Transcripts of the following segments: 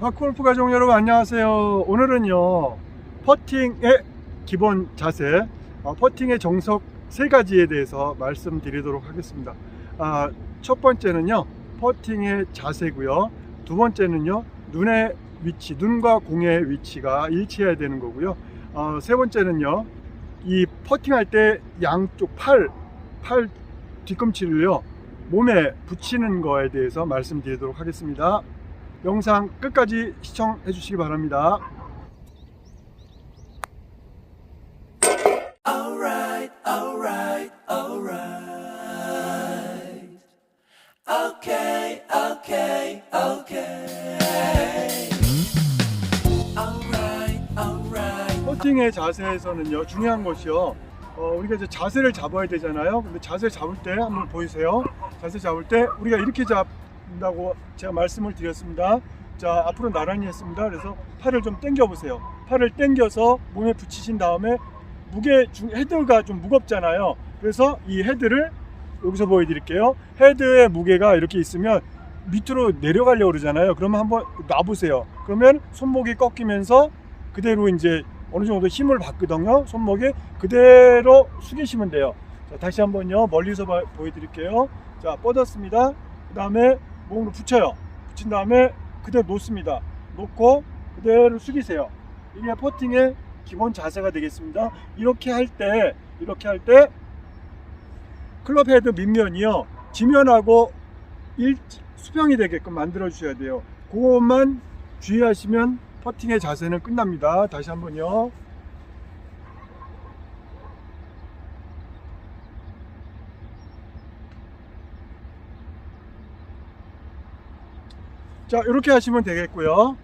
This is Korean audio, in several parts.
박골프 가족 여러분 안녕하세요. 오늘은요 퍼팅의 기본 자세, 어, 퍼팅의 정석 세 가지에 대해서 말씀드리도록 하겠습니다. 아, 첫 번째는요 퍼팅의 자세고요. 두 번째는요 눈의 위치, 눈과 공의 위치가 일치해야 되는 거고요. 어, 세 번째는요 이 퍼팅할 때 양쪽 팔, 팔 뒤꿈치를요 몸에 붙이는 거에 대해서 말씀드리도록 하겠습니다. 영상 끝까지 시청해 주시기 바랍니다. Alright, alright, alright. Okay, okay, okay. Alright, alright. 퍼팅의 자세에서는요 중요한 것이요. 어, 우리가 이제 자세를 잡아야 되잖아요. 근데 자세 잡을 때 한번 보이세요. 자세 잡을 때 우리가 이렇게 잡 는다고 제가 말씀을 드렸습니다. 자 앞으로 나란히 했습니다. 그래서 팔을 좀 당겨 보세요. 팔을 당겨서 몸에 붙이신 다음에 무게 중 헤드가 좀 무겁잖아요. 그래서 이 헤드를 여기서 보여드릴게요. 헤드의 무게가 이렇게 있으면 밑으로 내려가려고 그러잖아요. 그러면 한번 놔보세요. 그러면 손목이 꺾이면서 그대로 이제 어느 정도 힘을 받거든요. 손목에 그대로 숙이시면 돼요. 자, 다시 한번요. 멀리서 봐- 보여드릴게요. 자, 뻗었습니다. 그 다음에 몸으로 붙여요. 붙인 다음에 그대로 놓습니다. 놓고 그대로 숙이세요. 이게 퍼팅의 기본 자세가 되겠습니다. 이렇게 할 때, 이렇게 할 때 클럽 헤드 밑면이요. 지면하고 일, 수평이 되게끔 만들어 주셔야 돼요. 그것만 주의하시면 퍼팅의 자세는 끝납니다. 다시 한번요. 자, 이렇게 하시면 되겠고요.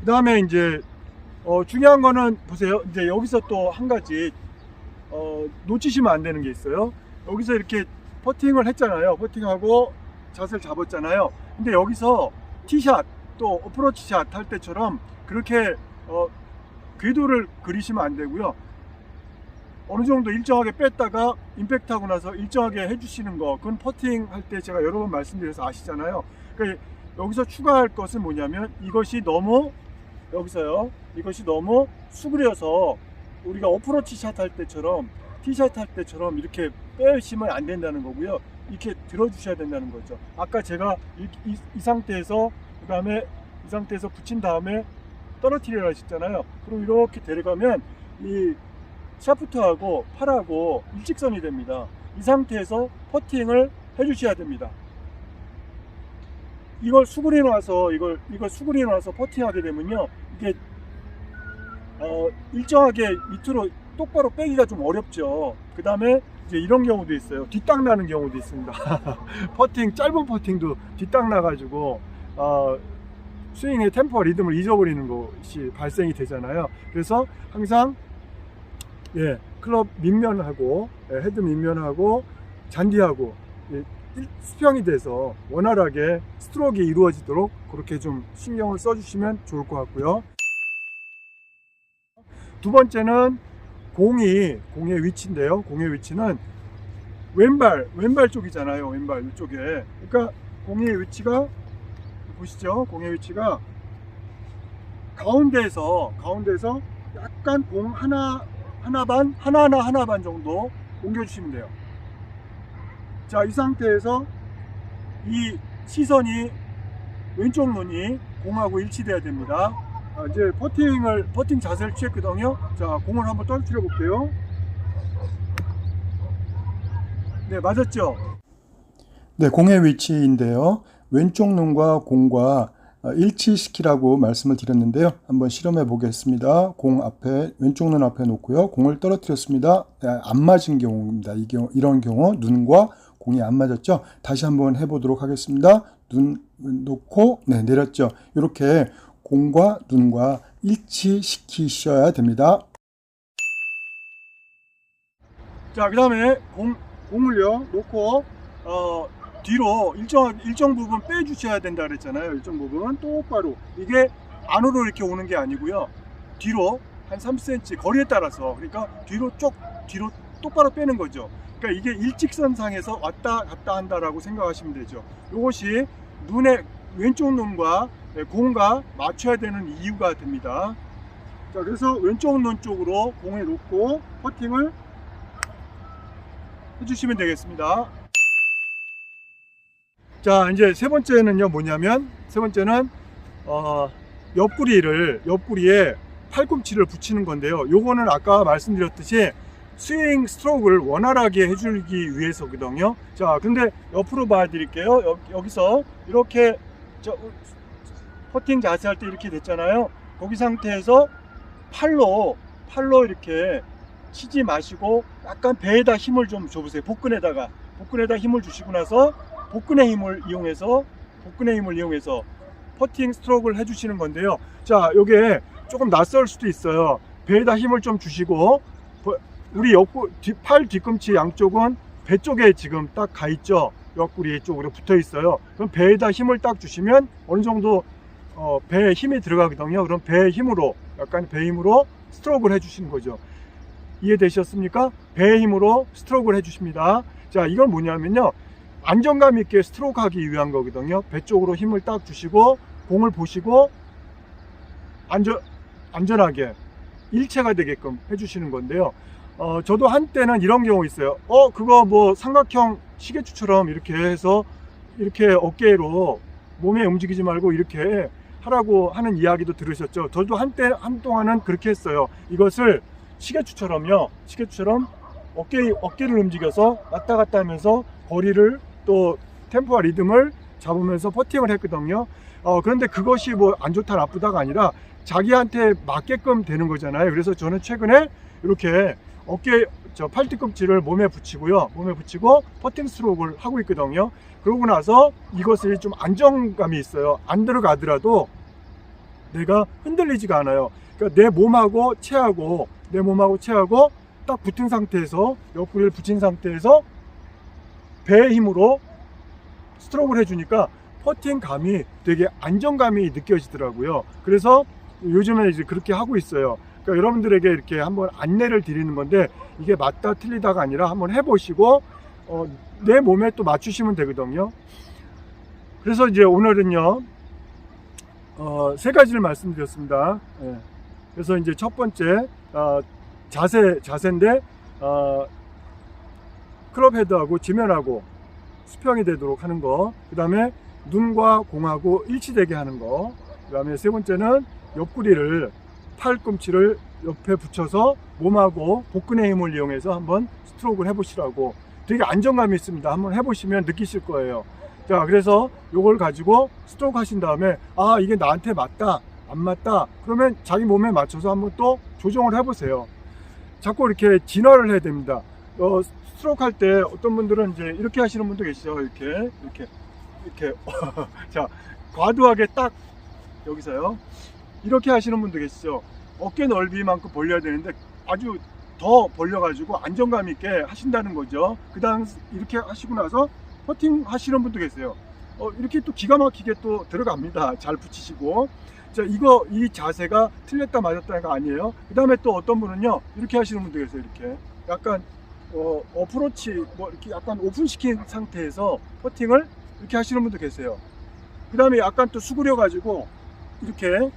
그 다음에 이제, 어, 중요한 거는 보세요. 이제 여기서 또 한 가지, 어, 놓치시면 안 되는 게 있어요. 여기서 이렇게 퍼팅을 했잖아요. 퍼팅하고 자세를 잡았잖아요. 근데 여기서 티샷 또 어프로치 샷 할 때처럼 그렇게 어, 궤도를 그리시면 안 되고요. 어느 정도 일정하게 뺐다가 임팩트 하고 나서 일정하게 해주시는 거 그건 퍼팅 할 때 제가 여러 번 말씀드려서 아시잖아요. 그러니까 여기서 추가할 것은 뭐냐면 이것이 너무 여기서요. 이것이 너무 수그려서 우리가 어프로치 샷 할 때처럼 티샷 할 때처럼 이렇게 빼시면 안 된다는 거고요. 이렇게 들어주셔야 된다는 거죠. 아까 제가 이, 이- 이 상태에서 그 다음에 이 상태에서 붙인 다음에 떨어뜨리라 하셨잖아요. 그럼 이렇게 데려가면 이 샤프트하고 팔하고 일직선이 됩니다. 이 상태에서 퍼팅을 해주셔야 됩니다. 이걸 수그려 놔서 이걸 이걸 수그려 놔서 퍼팅하게 되면요 이게 어, 일정하게 밑으로 똑바로 빼기가 좀 어렵죠. 그 다음에 이제 이런 경우도 있어요. 뒷땅 나는 경우도 있습니다. 퍼팅 짧은 퍼팅도 뒷땅 나가지고 어, 스윙의 템포 리듬을 잊어버리는 것이 발생이 되잖아요. 그래서 항상 예 클럽 밑면하고 예, 헤드 밑면하고 잔디하고 예, 일- 수평이 돼서 원활하게 스트로크가 이루어지도록 그렇게 좀 신경을 써주시면 좋을 것 같고요. 두 번째는 공이 공의 위치인데요. 공의 위치는 왼발 왼발 쪽이잖아요. 왼발 이쪽에. 그러니까 공의 위치가 보시죠. 공의 위치가 가운데에서 가운데에서 약간 공 하나 하나 반 하나 하나 하나 반 정도 옮겨주시면 돼요. 자, 이 상태에서 이 시선이 왼쪽 눈이 공하고 일치돼야 됩니다. 아, 이제 퍼팅을 퍼팅 자세를 취했거든요. 자, 공을 한번 떨어뜨려 볼게요. 네, 맞았죠? 네, 공의 위치인데요. 왼쪽 눈과 공과 어, 일치시키라고 말씀을 드렸는데요. 한번 실험해 보겠습니다. 공 앞에 왼쪽 눈 앞에 놓고요. 공을 떨어뜨렸습니다. 네, 안 맞은 경우입니다. 이 경우 이런 경우 눈과 공이 안 맞았죠. 다시 한번 해보도록 하겠습니다. 눈 놓고 네 내렸죠. 이렇게 공과 눈과 일치시키셔야 됩니다. 자, 그 다음에 공, 공을요, 놓고, 어, 뒤로 일정, 일정 부분 빼주셔야 된다 그랬잖아요. 일정 부분. 똑바로. 이게 안으로 이렇게 오는 게 아니고요. 뒤로 한 3cm 거리에 따라서. 그러니까 뒤로 쪽, 뒤로 똑바로 빼는 거죠. 그러니까 이게 일직선상에서 왔다 갔다 한다라고 생각하시면 되죠. 이것이 눈의 왼쪽 눈과 네, 공과 맞춰야 되는 이유가 됩니다. 자, 그래서 왼쪽 눈 쪽으로 공을 놓고 퍼팅을 해주시면 되겠습니다. 자, 이제 세 번째는요, 뭐냐면, 세 번째는, 어, 옆구리를, 옆구리에 팔꿈치를 붙이는 건데요. 요거는 아까 말씀드렸듯이 스윙 스트로크를 원활하게 해주기 위해서거든요. 자, 근데 옆으로 봐드릴게요. 여, 여기서 이렇게, 저, 퍼팅 자세할 때 이렇게 됐잖아요. 거기 상태에서 팔로, 팔로 이렇게 치지 마시고 약간 배에다 힘을 좀 줘보세요. 복근에다가. 복근에다 힘을 주시고 나서 복근의 힘을 이용해서, 복근의 힘을 이용해서 퍼팅 스트로크를 해주시는 건데요. 자, 요게 조금 낯설 수도 있어요. 배에다 힘을 좀 주시고, 버- 우리 옆구, 뒤, 팔 뒤꿈치 양쪽은 배 쪽에 지금 딱 가 있죠. 옆구리 쪽으로 붙어 있어요. 그럼 배에다 힘을 딱 주시면 어느 정도 어, 배에 힘이 들어가거든요. 그럼 배의 힘으로 약간 배 힘으로 스트로크를 해주시는 거죠. 이해되셨습니까? 배의 힘으로 스트로크를 해주십니다. 자, 이건 뭐냐면요. 안정감 있게 스트로크 하기 위한 거거든요. 배 쪽으로 힘을 딱 주시고 공을 보시고 안전 안전하게 일체가 되게끔 해주시는 건데요. 어, 저도 한때는 이런 경우 있어요. 어, 그거 뭐 삼각형 시계추처럼 이렇게 해서 이렇게 어깨로 몸에 움직이지 말고 이렇게 하라고 하는 이야기도 들으셨죠. 저도 한때 한동안은 그렇게 했어요. 이것을 시계추처럼요. 시계추처럼 어깨 어깨를 움직여서 왔다 갔다 하면서 거리를 또 템포와 리듬을 잡으면서 퍼팅을 했거든요. 어, 그런데 그것이 뭐 안 좋다 나쁘다가 아니라 자기한테 맞게끔 되는 거잖아요. 그래서 저는 최근에 이렇게 어깨 저 팔뒤꿈치를 몸에 붙이고요. 몸에 붙이고 퍼팅 스트로크를 하고 있거든요. 그러고 나서 이것이 좀 안정감이 있어요. 안 들어가더라도 내가 흔들리지가 않아요. 그러니까 내 몸하고 체하고 내 몸하고 체하고 딱 붙은 상태에서 옆구리를 붙인 상태에서 배의 힘으로 스트로크를 해주니까 퍼팅 감이 되게 안정감이 느껴지더라고요. 그래서 요즘에 이제 그렇게 하고 있어요. 그러니까 여러분들에게 이렇게 한번 안내를 드리는 건데 이게 맞다 틀리다가 아니라 한번 해보시고 어, 내 몸에 또 맞추시면 되거든요. 그래서 이제 오늘은요 어, 세 가지를 말씀드렸습니다. 예. 그래서 이제 첫 번째 어, 자세 자세인데 어, 클럽 헤드하고 지면하고 수평이 되도록 하는 거. 그 다음에 눈과 공하고 일치되게 하는 거. 그 다음에 세 번째는 옆구리를 팔꿈치를 옆에 붙여서 몸하고 복근의 힘을 이용해서 한번 스트로크를 해보시라고 되게 안정감이 있습니다. 한번 해보시면 느끼실 거예요. 자, 그래서 요걸 가지고 스트로크 하신 다음에 아, 이게 나한테 맞다, 안 맞다. 그러면 자기 몸에 맞춰서 한번 또 조정을 해보세요. 자꾸 이렇게 진화를 해야 됩니다. 어, 스트로크 할 때 어떤 분들은 이제 이렇게 하시는 분도 계시죠. 이렇게, 이렇게, 이렇게. 자, 과도하게 딱 여기서요. 이렇게 하시는 분도 계시죠. 어깨 넓이만큼 벌려야 되는데 아주 더 벌려가지고 안정감 있게 하신다는 거죠. 그 다음 이렇게 하시고 나서 퍼팅 하시는 분도 계세요. 어, 이렇게 또 기가 막히게 또 들어갑니다. 잘 붙이시고. 자, 이거, 이 자세가 틀렸다 맞았다가 아니에요. 그 다음에 또 어떤 분은요, 이렇게 하시는 분도 계세요. 이렇게. 약간, 어, 어프로치, 뭐, 이렇게 약간 오픈시킨 상태에서 퍼팅을 이렇게 하시는 분도 계세요. 그 다음에 약간 또 수그려가지고, 이렇게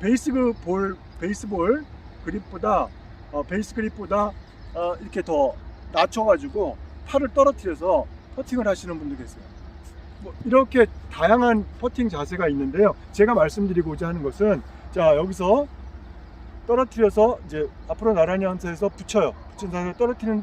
베이스 그 볼, 베이스볼 그립보다, 어, 베이스 그립보다, 어, 이렇게 더 낮춰가지고 팔을 떨어뜨려서 퍼팅을 하시는 분도 계세요. 뭐 이렇게 다양한 퍼팅 자세가 있는데요. 제가 말씀드리고자 하는 것은 자 여기서 떨어뜨려서 이제 앞으로 나란히 앉아서 붙여요. 붙인 상태에 떨어뜨리는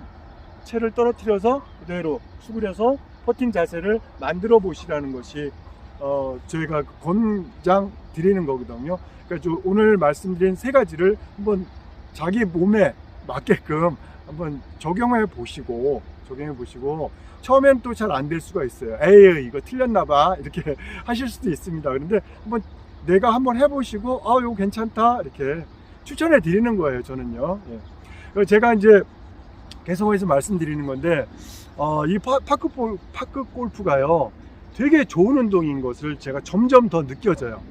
채를 떨어뜨려서 그대로 수그려서 퍼팅 자세를 만들어 보시라는 것이 어, 저희가 권장 드리는 거거든요. 그러니까 저 오늘 말씀드린 세 가지를 한번 자기 몸에 맞게끔 한번 적용해 보시고 적용해 보시고 처음엔 또 잘 안 될 수가 있어요. 에이 이거 틀렸나 봐 이렇게 하실 수도 있습니다. 그런데 한번 내가 한번 해보시고 아 이거 괜찮다 이렇게 추천해 드리는 거예요. 저는요. 예. 제가 이제 계속해서 말씀드리는 건데 어, 이 파, 파크 볼 파크 골프가요 되게 좋은 운동인 것을 제가 점점 더 느껴져요.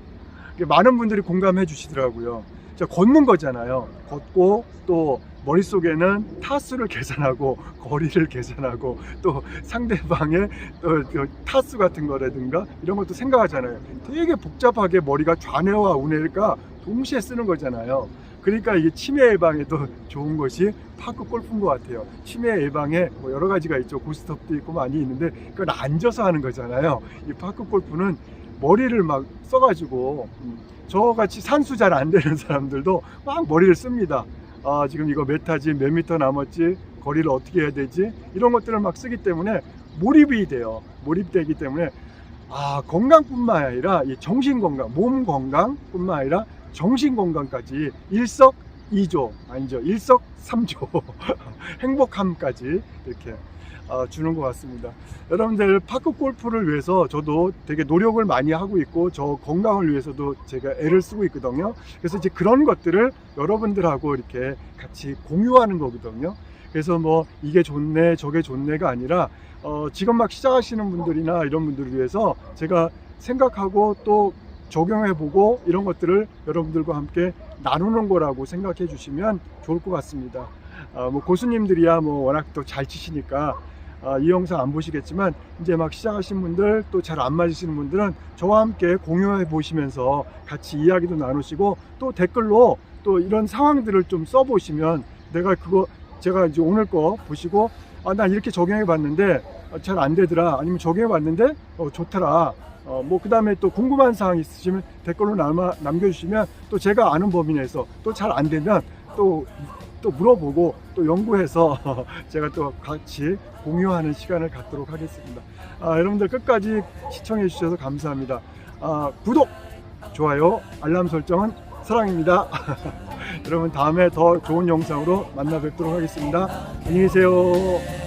많은 분들이 공감해 주시더라고요. 저 걷는 거잖아요. 걷고 또 머릿속에는 타수를 계산하고 거리를 계산하고 또 상대방의 타수 같은 거라든가 이런 것도 생각하잖아요. 되게 복잡하게 머리가 좌뇌와 우뇌가 동시에 쓰는 거잖아요. 그러니까 이게 치매 예방에도 좋은 것이 파크 골프인 것 같아요. 치매 예방에 뭐 여러 가지가 있죠. 고스톱도 있고 많이 있는데 그건 앉아서 하는 거잖아요. 이 파크 골프는 머리를 막 써가지고 음, 저같이 산수 잘 안 되는 사람들도 막 머리를 씁니다. 아, 지금 이거 몇 타지, 몇 미터 남았지, 거리를 어떻게 해야 되지, 이런 것들을 막 쓰기 때문에 몰입이 돼요. 몰입되기 때문에 아, 건강뿐만 아니라 이 정신 건강, 몸 건강뿐만 아니라 정신 건강까지 일석이조 아니죠, 일석삼조 행복함까지 이렇게 어, 주는 것 같습니다. 여러분들 파크 골프를 위해서 저도 되게 노력을 많이 하고 있고 저 건강을 위해서도 제가 애를 쓰고 있거든요. 그래서 이제 그런 것들을 여러분들하고 이렇게 같이 공유하는 거거든요. 그래서 뭐 이게 좋네 저게 좋네가 아니라 어, 지금 막 시작하시는 분들이나 이런 분들을 위해서 제가 생각하고 또 적용해보고 이런 것들을 여러분들과 함께 나누는 거라고 생각해 주시면 좋을 것 같습니다. 아, 뭐 고수님들이야 뭐 워낙 또 잘 치시니까 아, 이 영상 안 보시겠지만 이제 막 시작하신 분들 또 잘 안 맞으시는 분들은 저와 함께 공유해 보시면서 같이 이야기도 나누시고 또 댓글로 또 이런 상황들을 좀 써보시면 내가 그거 제가 이제 오늘 거 보시고 아, 난 이렇게 적용해 봤는데 잘 안 되더라 아니면 적용해 봤는데 어, 좋더라 어, 뭐, 그 다음에 또 궁금한 사항 있으시면 댓글로 남아, 남겨주시면 또 제가 아는 범위 내에서 또 잘 안 되면 또, 또 물어보고 또 연구해서 제가 또 같이 공유하는 시간을 갖도록 하겠습니다. 아, 여러분들 끝까지 시청해 주셔서 감사합니다. 아, 구독, 좋아요, 알람 설정은 사랑입니다. 여러분 다음에 더 좋은 영상으로 만나 뵙도록 하겠습니다. 안녕히 계세요.